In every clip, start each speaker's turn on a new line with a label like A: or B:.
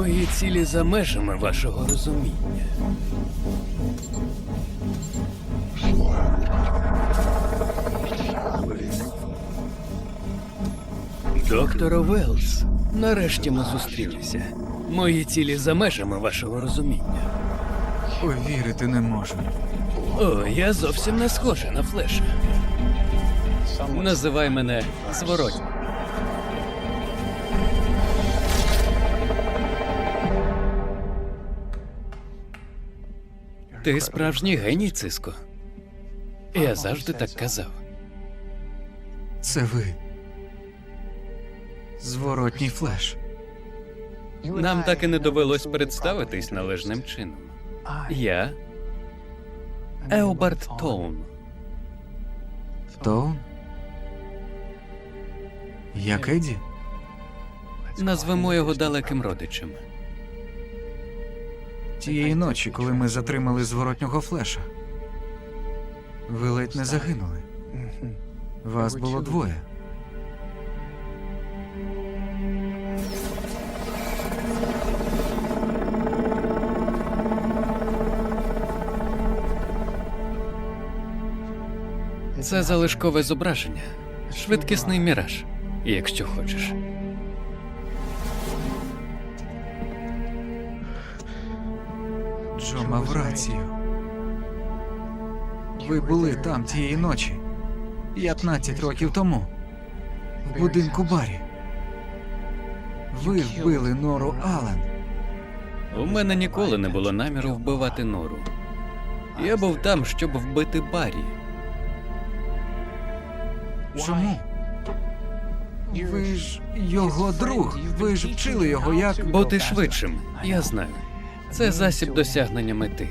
A: Мої цілі за межами вашого розуміння. Доктор Велс, нарешті ми зустрілися. Мої цілі за межами вашого розуміння.
B: Повірити не можу.
A: О, я зовсім не схожа на флеша. Називай мене зворотньо. Ти справжній геній, Циско. Я завжди так казав.
B: Це ви. Зворотній флеш.
A: Нам так і не довелось представитись належним чином. Я Еобард Тоун.
B: То? Як Еді?
A: Назвемо його далеким родичем.
B: Тієї ночі, коли ми затримали зворотнього флеша. Ви ледь не загинули. Вас було двоє.
A: Це залишкове зображення. Швидкісний міраж, якщо хочеш.
B: Джо мав рацію. Ви були там тієї ночі. 15 років тому. В будинку Барі. Ви вбили Нору Аллен.
A: У мене ніколи не було наміру вбивати нору. Я був там, щоб вбити Баррі.
B: Чому? Ви ж його друг. Ви ж вчили його як.
A: Бути швидшим, я знаю. Це засіб досягнення мети.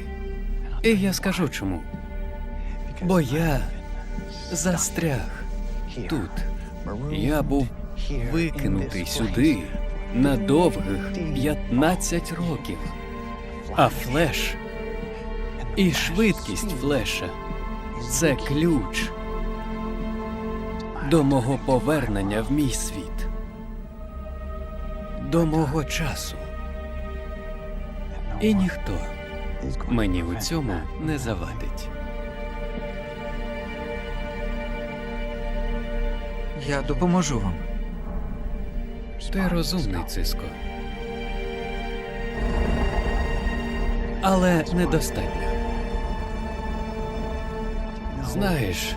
A: І я скажу чому. Бо я застряг тут. Я був викинутий сюди на довгих 15 років. А флеш і швидкість флеша це ключ до мого повернення в мій світ, до мого часу. І ніхто мені у цьому не завадить.
B: Я допоможу вам.
A: Ти розумний, Циско. Але недостатньо. Знаєш,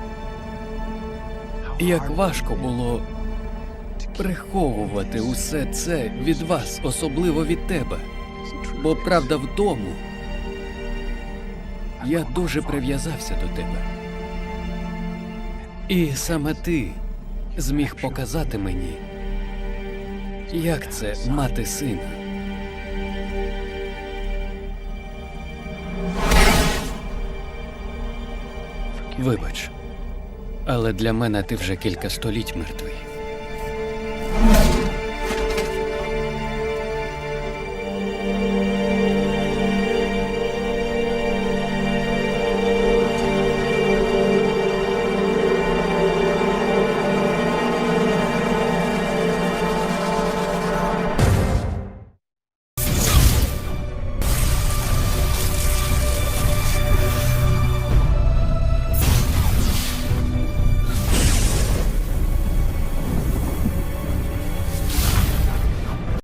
A: як важко було приховувати усе це від вас, особливо від тебе. Бо правда в тому, я дуже прив'язався до тебе. І саме ти зміг показати мені, як це мати сина. Вибач, але для мене ти вже кілька століть мертвий.